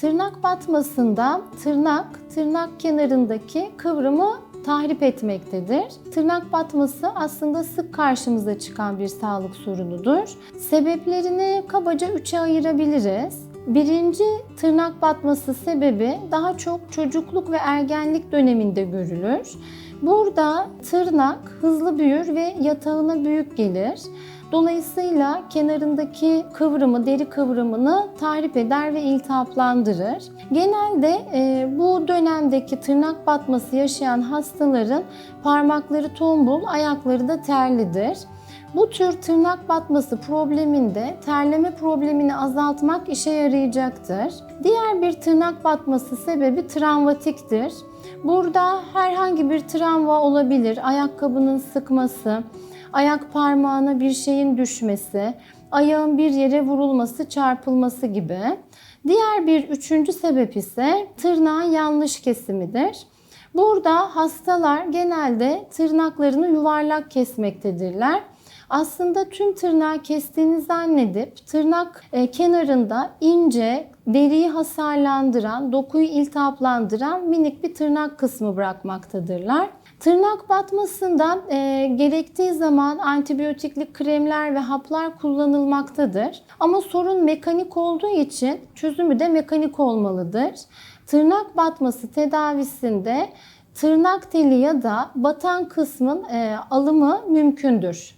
Tırnak batmasında tırnak, tırnak kenarındaki kıvrımı tahrip etmektedir. Tırnak batması aslında sık karşımıza çıkan bir sağlık sorunudur. Sebeplerini kabaca üçe ayırabiliriz. Birinci tırnak batması sebebi daha çok çocukluk ve ergenlik döneminde görülür. Burada tırnak hızlı büyür ve yatağına büyük gelir. Dolayısıyla kenarındaki kıvrımı, deri kıvrımını tahrip eder ve iltihaplandırır. Genelde e, bu dönemdeki tırnak batması yaşayan hastaların parmakları tombul, ayakları da terlidir. Bu tür tırnak batması probleminde terleme problemini azaltmak işe yarayacaktır. Diğer bir tırnak batması sebebi travmatiktir. Burada herhangi bir travma olabilir. Ayakkabının sıkması, ayak parmağına bir şeyin düşmesi, ayağın bir yere vurulması, çarpılması gibi. Diğer bir üçüncü sebep ise tırnağın yanlış kesimidir. Burada hastalar genelde tırnaklarını yuvarlak kesmektedirler. Aslında tüm tırnağı kestiğini zannedip tırnak e, kenarında ince, deriyi hasarlandıran, dokuyu iltihaplandıran minik bir tırnak kısmı bırakmaktadırlar. Tırnak batmasında e, gerektiği zaman antibiyotikli kremler ve haplar kullanılmaktadır. Ama sorun mekanik olduğu için çözümü de mekanik olmalıdır. Tırnak batması tedavisinde tırnak teli ya da batan kısmın e, alımı mümkündür.